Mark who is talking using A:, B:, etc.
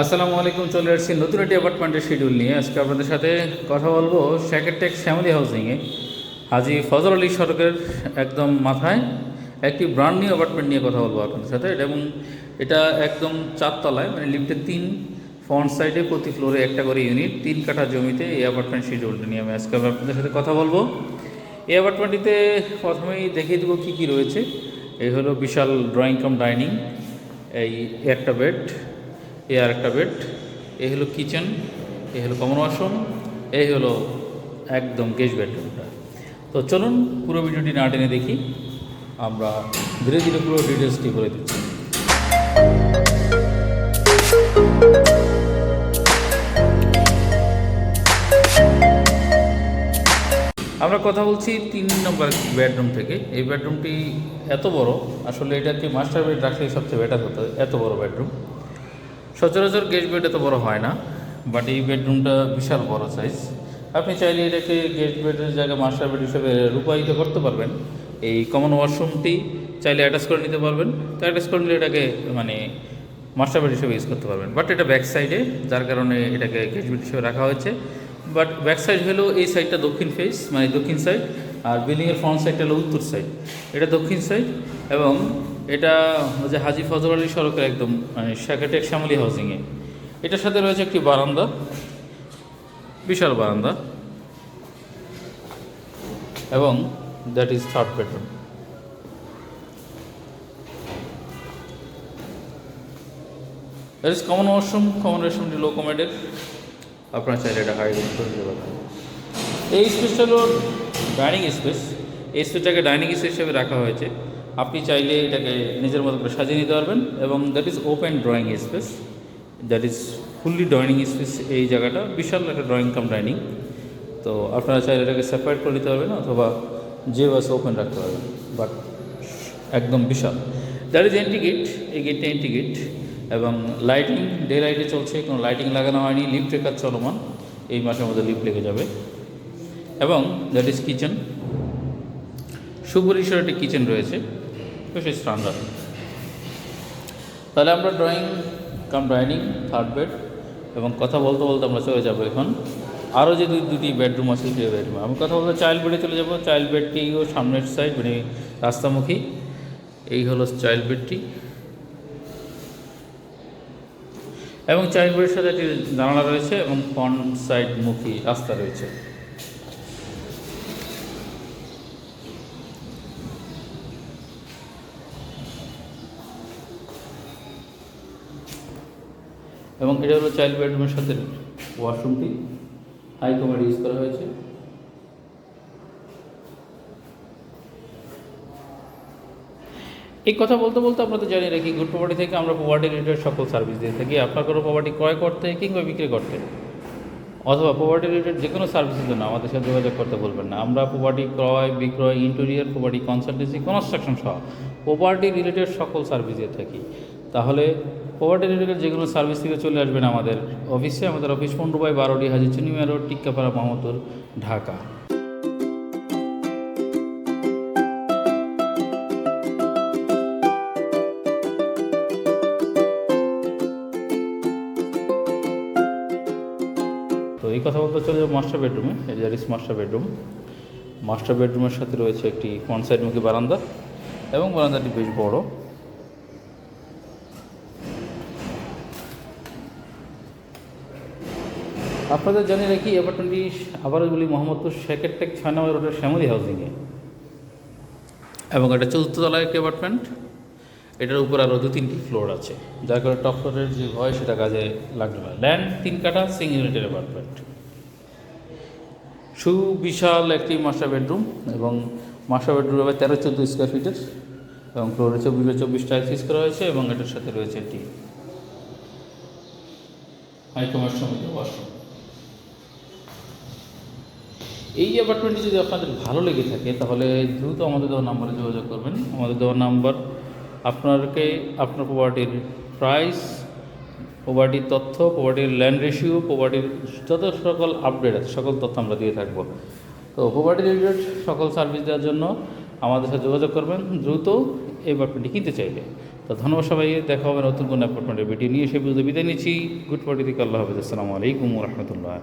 A: আসসালামু আলাইকুম, চলে আসছি নতুন একটি অ্যাপার্টমেন্টের শিডিউল নিয়ে। আজকে আপনাদের সাথে কথা বলব শ্যাকেরটেক শ্যামলি হাউসিংয়ে হাজি ফজল আলী সড়কের একদম মাথায় একটি ব্র্যান্ড নিউ অ্যাপার্টমেন্ট নিয়ে কথা বলব আপনাদের সাথে। এবং এটা একদম চারতলায় মানে লিফটের তিন ফ্রন্ট সাইডে প্রতি ফ্লোরে একটা করে ইউনিট তিন কাঠা জমিতে এই অ্যাপার্টমেন্ট শিডিউলটা নিয়ে আমি আজকে আপনাদের সাথে কথা বলব। এই অ্যাপার্টমেন্টটিতে প্রথমেই দেখিয়ে দেবো কী কী রয়েছে। এই হলো বিশাল ড্রয়িং কাম ডাইনিং এই একটা বেড এ আর একটা বেড, এ হলো কিচেন, এ হলো কমন ওয়াশরুম এই হলো একদম গেস্ট বেডরুমটা। তো চলুন পুরো ভিডিওটি না টেনে দেখি, আমরা ধীরে ধীরে পুরো ডিটেলসটি করে দিচ্ছি। আমরা কথা বলছি তিন নম্বর বেডরুম থেকে। এই বেডরুমটি এত বড়, আসলে এটাকে মাস্টার বেড রাখলে সবচেয়ে বেটার হতো, এত বড় বেডরুম। সচরাচর গেস্ট বেড এত বড় হয় না বাট এই বেডরুমটা বিশাল বড় সাইজ আপনি চাইলে এটাকে গেস্ট বেডের জায়গায় মাস্টার বেড হিসেবে রূপায়িত করতে পারবেন। এই কমন ওয়াশরুমটি চাইলে অ্যাটাচ করে নিতে পারবেন। তো অ্যাটাচ করে নিলে এটাকে মানে মাস্টার বেড হিসেবে ইউজ করতে পারবেন। বাট এটা ব্যাক সাইডে যার কারণে এটাকে গেস্ট বেড হিসেবে রাখা হয়েছে। বাট ব্যাক সাইড হলো এই সাইডটা দক্ষিণ ফেস মানে দক্ষিণ সাইড আর বিল্ডিংয়ের ফ্রন্ট সাইডটা হলো উত্তর সাইড এটা দক্ষিণ সাইড এবং এটা যে হাজি ফজল আলী সড়কের একদম মানে শ্যাকাটেক শ্যামলি হাউজিংয়ে। এটার সাথে রয়েছে একটি বারান্দা, বিশাল বারান্দা। এবং that is third bedroom that is common washroom common ওয়াশরুমটি low কমেডের আপনারা চাইলে এটা হাই দিতে পারবেন। এই স্পেসটা হলো ডাইনিং স্পেস এই স্পেসটাকে ডাইনিং স্পেস হিসেবে রাখা হয়েছে। আপনি চাইলে এটাকে নিজের মতো করে সাজিয়ে নিতে পারবেন এবং that is open drawing space that is fully drawing space এই জায়গাটা। বিশাল একটা ড্রয়িং কাম ডাইনিং তো আপনারা চাইলে এটাকে সেপারেট করে নিতে পারবেন অথবা যে বাস ওপেন রাখতে পারবেন। বাট একদম বিশাল। দ্যাট ইজ এন্টি গেট এই গেটটা এন্টি গেট এবং লাইটিং ডে লাইটে চলছে। কোনো লাইটিং লাগানো হয়নি। লিফটের কাজ চলমান। এই মাসের মধ্যে লিফ্ট লেগে যাবে। এবং দ্যাট ইজ কিচেন সুপরিসর একটি কিচেন রয়েছে। বেশ স্ট্যান্ডার্ড তাহলে আমরা drawing cum dining third bed এবং কথা বলতে বলতে আমরা চলে যাব এখন। আরও যে দুটি বেডরুম আছে, সেই বেডরুম আমি কথা বলতে চাইল্ড বেডে চলে যাব। চাইল্ড বেডটিও সামনের সাইড মানে রাস্তামুখী। এই হলো চাইল্ড বেডটি। এবং চাইল্ড বেডের সাথে একটি জানালা রয়েছে এবং ফ্রন্ট সাইড মুখী রাস্তা রয়েছে। এবং এটা হলো চাইল্ড বেডরুমের সাথে ওয়াশরুমটি হাই কমার ইউজ করা হয়েছে। এই কথা বলতে বলতে আমরা তো জানি রাখি গুড প্রপার্টি থেকে আমরা প্রপার্টি রিলেটেড সকল সার্ভিস দিয়ে থাকি। আপনার কোনো প্রপার্টি ক্রয় করতে কিংবা বিক্রি করতে, অথবা প্রপার্টি রিলেটেড যে কোনো সার্ভিসের জন্য আমাদের সাথে যোগাযোগ করতে বলবেন না। আমরা প্রপার্টি ক্রয়, বিক্রয় ইন্টেরিয়ার প্রপার্টি কনসালটেন্সি কনস্ট্রাকশন সহ প্রপার্টি রিলেটেড সকল সার্ভিস দিয়ে থাকি। তাহলে প্রপার্টি রিলেটেড যে কোনো সার্ভিস থেকে চলে আসবেন আমাদের অফিসে আমাদের অফিস পনেরো বাই বারোটি হাজি চুনিমিয়া রোড টিক্কাপাড়া মোহাম্মদপুর ঢাকা। তো এই কথা বলতে চলে যাব মাস্টার বেডরুমে যে ইস মাস্টার বেডরুম মাস্টার বেডরুমের সাথে রয়েছে একটি ফ্রন্ট সাইড মুখী বারান্দা এবং বারান্দাটি বেশ বড়। আপনাদের জানিয়ে রাখি অ্যাপার্টমেন্টটি আবারও বলি মোহাম্মদপুর সেকেরটেক ছয় নম্বর রোডের শ্যামলী হাউজিংয়ে এবং এটা চতুর্থ তলায় একটি অ্যাপার্টমেন্ট এটার উপর আরও দু তিনটি ফ্লোর আছে। যার কারণে টপ ফ্লোরের যে ভয় সেটা কাজে লাগবে না। ল্যান্ড তিন কাঠা সিঙ্গল ইউনিটের অ্যাপার্টমেন্ট সুবিশাল একটি মাস্টার বেডরুম এবং মাস্টার বেডরুম হবে তেরো চোদ্দ স্কোয়ার ফিটের এবং ফ্লোরে চব্বিশ চব্বিশ টাইলস ইউজ করা হয়েছে এবং এটার সাথে রয়েছে একটি হাইকমার্স সমিতি ওয়াশরুম এই অ্যাপার্টমেন্টটি যদি আপনাদের ভালো লেগে থাকে, তাহলে দ্রুত আমাদের দেওয়ার নাম্বারে যোগাযোগ করবেন। আমাদের দেওয়ার নাম্বার আপনাকে আপনার প্রপার্টির প্রাইস প্রপার্টির তথ্য প্রপার্টির ল্যান্ড রেশিও প্রপার্টির যত সকল আপডেট আছে, সকল তথ্য আমরা দিয়ে থাকব। তো প্রপার্টি রিলেটেড সকল সার্ভিস দেওয়ার জন্য আমাদের সাথে যোগাযোগ করবেন। দ্রুত এই অ্যাপার্টমেন্টটি কিনতে চাইলে। তো ধন্যবাদ সবাই, দেখা হবে নতুন কোনো অ্যাপার্টমেন্টের ভিডিও নিয়ে। সে বিদায় নিচ্ছি। গুড পার্টি থেকে আল্লাহ হাফিজ। আসসালামু আলাইকুম রহমতুল্লাহ।